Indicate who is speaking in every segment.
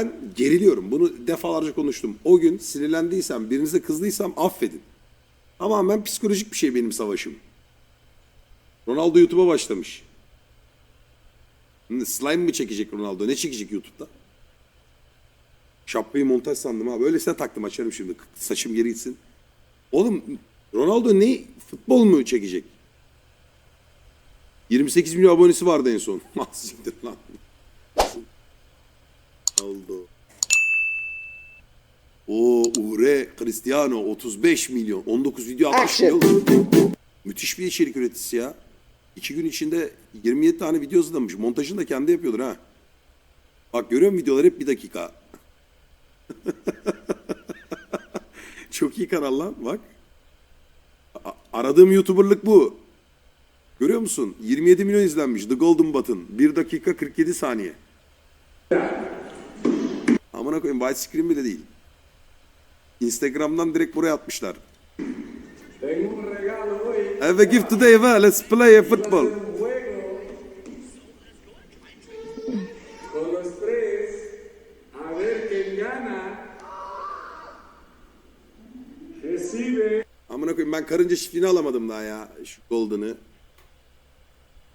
Speaker 1: ben geriliyorum. Bunu defalarca konuştum. O gün sinirlendiysem, birinize kızdıysam affedin. Tamamen psikolojik bir şey benim savaşım. Ronaldo YouTube'a başlamış. Slime mı çekecek Ronaldo? Ne çekecek YouTube'da? Şapkayı montaj sandım ha. Böylesine taktım açarım şimdi. Saçım geri gitsin. Oğlum Ronaldo ne? Futbol mu çekecek? 28 milyon abonesi vardı en son. Ah, Siktir lan. Ronaldo. O Ure Cristiano 35 milyon. 19 video atmış. milyon. Müthiş bir içerik üreticisi ya. İki gün içinde 27 tane video hazırlamış. Montajını da kendi yapıyordur ha. Bak görüyor musun videolar hep bir dakika. Çok iyi kanal lan bak. A- aradığım YouTuber'lık bu. Görüyor musun? 27 milyon izlenmiş. The Golden Button. 1 dakika 47 saniye. Amına koyayım widescreen bile değil. Instagram'dan direkt buraya atmışlar. Have a gift today, va. Let's play a football. Amına koyayım ben karınca çiftliğini alamadım daha ya şu Golden'ı.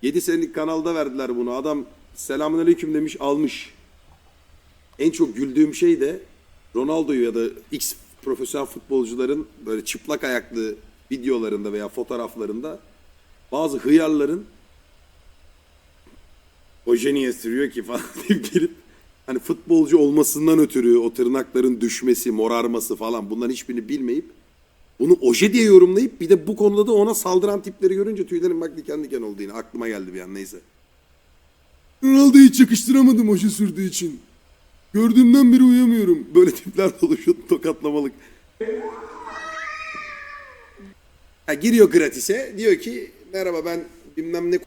Speaker 1: 7 senelik kanalda verdiler bunu. Adam selamünaleyküm demiş almış. En çok güldüğüm şey de Ronaldo'yu ya da X profesyonel futbolcuların böyle çıplak ayaklı videolarında veya fotoğraflarında bazı hıyarların oje niye sürüyor ki falan deyip hani futbolcu olmasından ötürü o tırnakların düşmesi, morarması falan bunların hiçbirini bilmeyip bunu oje diye yorumlayıp bir de bu konuda da ona saldıran tipleri görünce tüylerim bak diken diken oldu yine. Aklıma geldi bir an neyse. Ronaldo'yu hiç yakıştıramadım oje sürdüğü için. Gördüğümden beri uyamıyorum. Böyle tipler dolaşıyor tokatlamalık. Ha, giriyor gratis'e diyor ki merhaba ben bilmem ne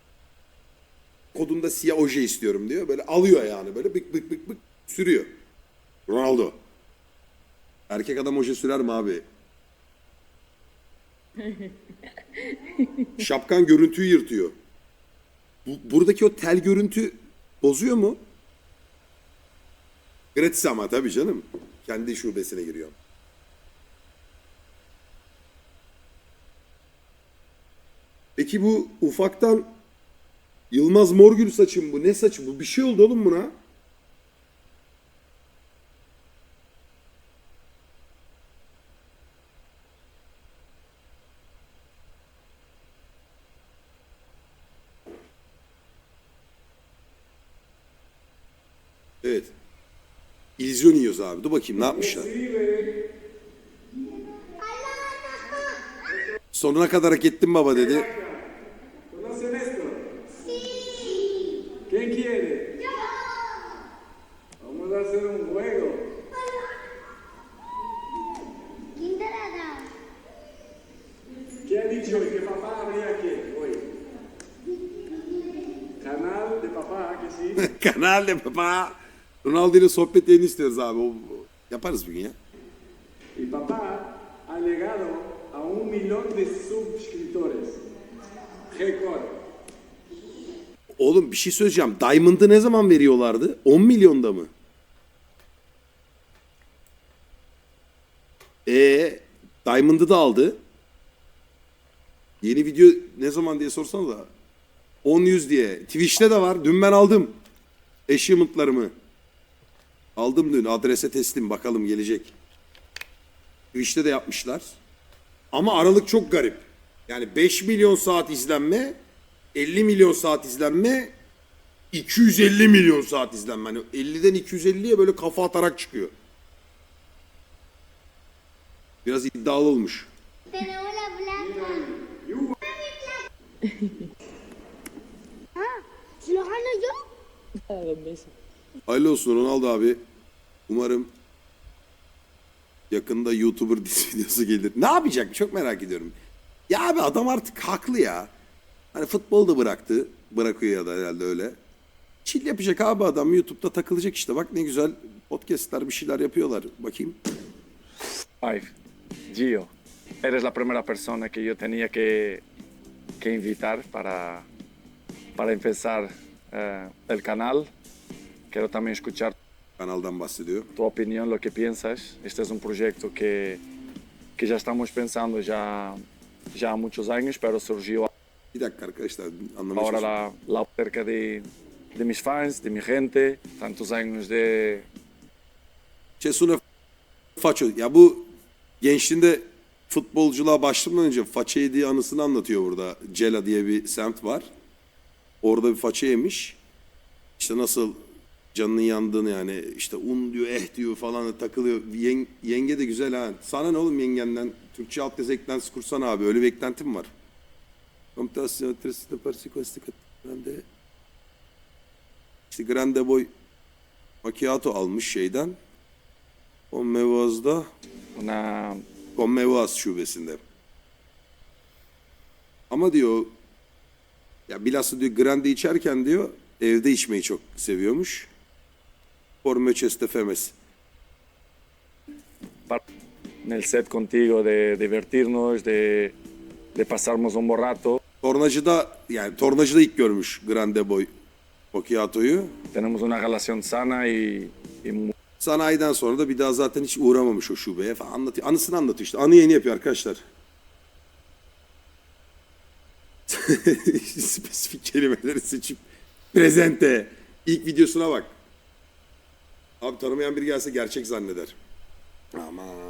Speaker 1: kodunda siyah oje istiyorum diyor. Böyle alıyor yani böyle bık bık bık bık sürüyor. Ronaldo. Erkek adam oje sürer mi abi? Şapkan görüntüyü yırtıyor. Bu, buradaki o tel görüntü bozuyor mu? Gratis ama tabii canım. Kendi şubesine giriyor. Peki bu ufaktan Yılmaz Morgül saçım bu. Ne saçı bu? Bir şey oldu oğlum buna. Evet. İllüzyon yiyoruz abi. Dur bakayım ne yapmışlar. Sonuna kadar hak ettim baba dedi.
Speaker 2: Canal de papá,
Speaker 1: Ronaldo ile sohbet yayını istiyoruz abi. O, yaparız bir gün ya.
Speaker 2: Y papá ha llegado a un millón de suscriptores. Récord.
Speaker 1: Oğlum bir şey söyleyeceğim. Diamond'ı ne zaman veriyorlardı? 10 milyonda mı? Ee, Diamond'ı da aldı. Yeni video ne zaman diye sorsanız da. 10 100 diye. Twitch'te de var. Dün ben aldım. Achievement'larımı. Aldım dün. Adrese teslim. Bakalım gelecek. Twitch'te de yapmışlar. Ama aralık çok garip. Yani 5 milyon saat izlenme, 50 milyon saat izlenme, 250 milyon saat izlenme. Hani 50'den 250'ye böyle kafa atarak çıkıyor. Biraz iddialı olmuş. Hayırlı olsun Ronaldo abi. Umarım yakında YouTuber dizi videosu gelir. Ne yapacak çok merak ediyorum. Ya abi adam artık haklı ya. Hani futbolu da bıraktı. Bırakıyor ya da herhalde öyle. Chill yapacak abi adam YouTube'da takılacak işte. Bak ne güzel podcastler bir şeyler yapıyorlar. Bakayım.
Speaker 3: Ay, Gio, eres la primera persona que yo tenía que, que invitar para, para empezar eh, el canal. Quiero también escuchar
Speaker 1: Kanaldan bahsediyor.
Speaker 3: tu opinión, lo que piensas. Este es un proyecto que, que ya estamos pensando ya, ya muchos años, pero surgió
Speaker 1: Bir dakika arkadaşlar anlamaya
Speaker 3: ahora
Speaker 1: çalışıyorum.
Speaker 3: la, la cerca de, de mis fans, de mi gente, tantos años de,
Speaker 1: Cesune Faço. Ya bu gençliğinde futbolculuğa başlamadan önce faça yediği anısını anlatıyor burada. Cela diye bir semt var. Orada bir faça yemiş. İşte nasıl canının yandığını yani işte un diyor eh diyor falan takılıyor. Yen- yenge de güzel ha. Sana ne oğlum yengenden? Türkçe alt yazı eklentisi kursana abi. Öyle bir eklentim var. Komutasyon adresi de partikülastik grande. İşte grande boy macchiato almış şeyden. O Mevaz'da
Speaker 3: una,
Speaker 1: Konmevaz şubesinde. Ama diyor ya bilhassa diyor grande içerken diyor evde içmeyi çok seviyormuş. Por meches de femes.
Speaker 3: en el set contigo, de divertirnos, de, de pasarnos un buen rato.
Speaker 1: Tornacıda yani tornacıda ilk görmüş grande boy Macchiato'yu.
Speaker 3: Tenemos una relación sana y, y
Speaker 1: Sanayiden sonra da bir daha zaten hiç uğramamış o şubeye falan anlatıyor. Anısını anlatıyor işte. Anı yeni yapıyor arkadaşlar. Spesifik kelimeleri seçip prezente. İlk videosuna bak. Abi tanımayan biri gelse gerçek zanneder. Aman.